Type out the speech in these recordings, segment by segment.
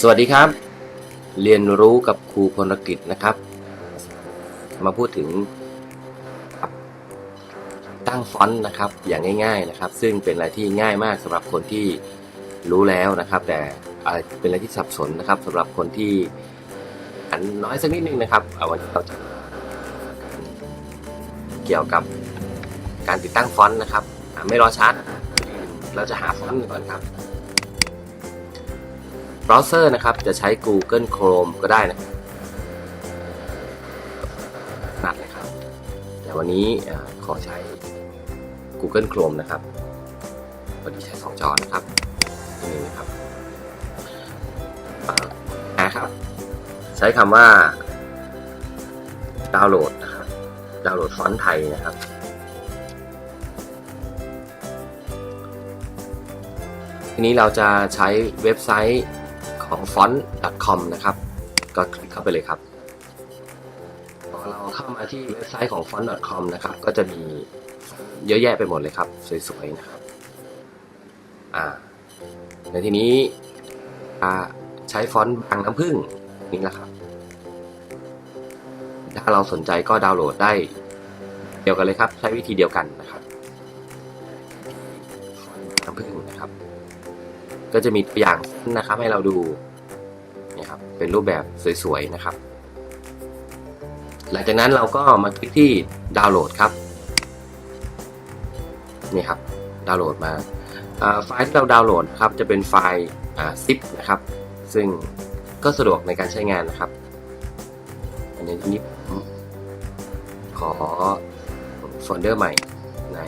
สวัสดีครับ เรียนรู้กับครูพลกิจนะครับ มาพูดถึง ตั้งฟอนต์นะครับ อย่างง่าย ๆนะครับ ซึ่งเป็นอะไรที่ง่ายมากสำหรับคนที่รู้แล้วนะครับ แต่เป็นอะไรที่สับสนนะครับสำหรับคนที่อันน้อยสักนิดนึงนะครับเอาวันเราจะเกี่ยวกับการติดตั้งฟอนต์นะครับ ไม่รอช้าเราจะหาฟอนต์ก่อนครับ เบราว์เซอร์นะครับจะใช้ Google Chrome ก็ได้นะนัดเลยครับ แต่วันนี้ขอใช้ Google Chrome นะครับวันนี้ใช้สองจอนะครับนี่นะครับเอ่ออ่าครับ ใช้คำว่าดาวน์โหลดนะครับดาวน์โหลดฟอนต์ไทยนะครับทีนี้เราจะใช้เว็บไซต์ ของ font.com นะครับ ก็คลิกเข้าไปเลยครับพอเราเข้ามาที่เว็บไซต์ของ font.com นะครับ ก็จะมีเยอะแยะไปหมดเลยครับ สวยๆนะครับ อ่าในทีนี้ใช้ฟอนต์บางน้ำผึ้งนี่แหละครับ ถ้าเราสนใจก็ดาวน์โหลดได้เดียวกันเลยครับ ใช้วิธีเดียวกันนะครับฟอนต์น้ำผึ้งนะครับ ก็จะมีตัวอย่างนะครับให้เราดูนี่ครับเป็นรูปแบบสวยๆนะครับ หลังจากนั้นเราก็มาคลิกที่ดาวน์โหลดครับนี่ครับดาวน์โหลดมาไฟล์ที่เราดาวน์โหลดครับจะเป็นไฟล์อ่า zip นะครับ ซึ่งก็สะดวกในการใช้งานนะครับ อันนี้นี้ขอโฟลเดอร์ใหม่ใน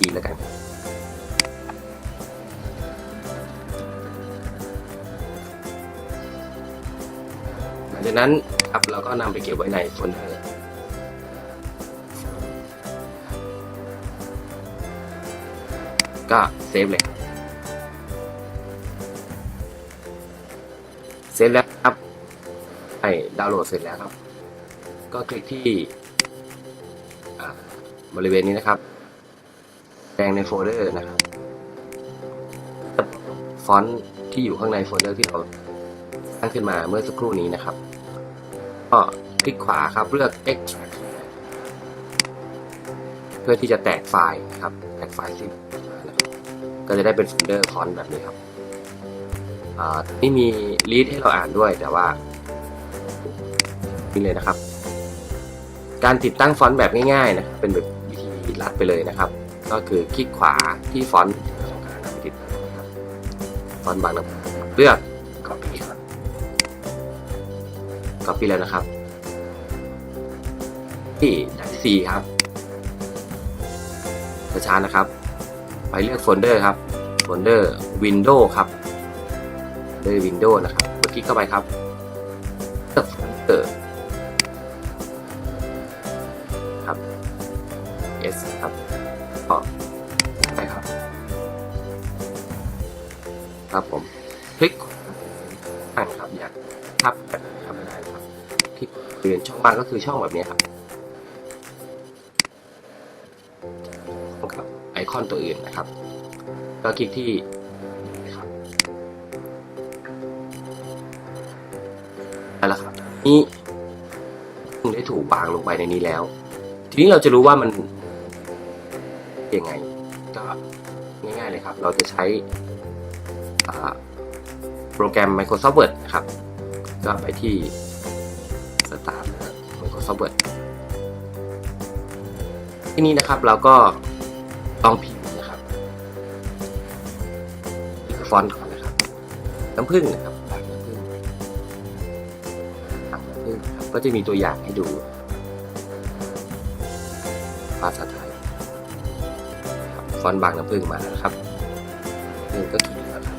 ดีแล้วกัน ลังจากนั้นครับเราก็นำไปเก็บไว้ในโฟลเดอร์ก็เซฟเลยเซฟแล้วครับไอ้ดาวน์โหลดเสร็จแล้วครับ ก็คลิกที่บริเวณนี้นะครับแปลงในโฟลเดอร์นะครับฟอนต์ที่อยู่ข้างในโฟลเดอร์ที่เรา งขึ้นมาเมื่อสักครู่นี้นะครับก็คลิกขวาครับเลือก extract เพื่อที่จะแตกไฟล์นะครับแตกไฟล์ซิปนะครับก็จะได้เป็นโฟลเดอร์ฟอนแบบนี้ครับนี่มีลีดให้เราอ่านด้วยแต่ว่านี่เลยนะครับ การติดตั้งฟอนต์แบบง่ายๆนะเป็นแบบวิธีลัดไปเลยนะครับ ก็คือคลิกขวาที่ฟอนต์ที่เราต้องการนำไปติดตั้งนะบฟอนต์บางนะเลือก copy แล้วนะครับที่ดักซีครับช้าๆนะครับ ไปเลือกโฟลเดอร์ครับโฟลเดอร์ Windows ครับโดย Windows นะครับกดคลิกเข้าไปครับเลือกโฟลเดอร์ครับ S ครับก็ไปครับ ครับผมคลิกอ่านครับอยากทับครับ เปลี่ยนช่องว่างก็คือช่องแบบนี้ครับกับไอคอนตัวอื่นนะครับ ก็คลิกที่นะครับนั่นแหละครับนี่ได้ถูกวางลงไปในนี้แล้ว ทีนี้เราจะรู้ว่ามันยังไงก็ง่ายๆเลยครับ เราจะใช้โปรแกรม Microsoft Word นะครับ ก็ไปที่ forward ที่นี่นะครับเราก็ลองพิมพ์นะครับฟอนต์ก่อนนะครับน้ำผึ้งนะครับน้ำผึ้งน้ำผึ้งครับก็จะมีตัวอย่างให้ดูภาษาไทยฟอนต์บางน้ำผึ้งมาแล้วครับนี่ก็ขีดแล้วครับ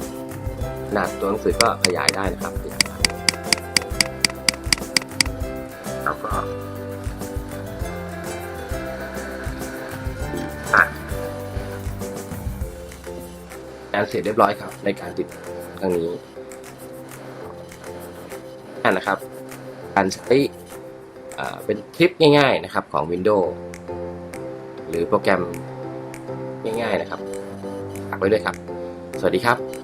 ขนาดตัวหนังสือก็ขยายได้นะครับ แล้วก็อะงานเสร็จเรียบร้อยครับ ในการติดครั้งนี้นั่นนะครับ การใช้เป็นคลิปง่าย ๆนะครับของ Windows หรือโปรแกรมง่าย ๆนะครับฝากไว้ด้วยครับ สวัสดีครับ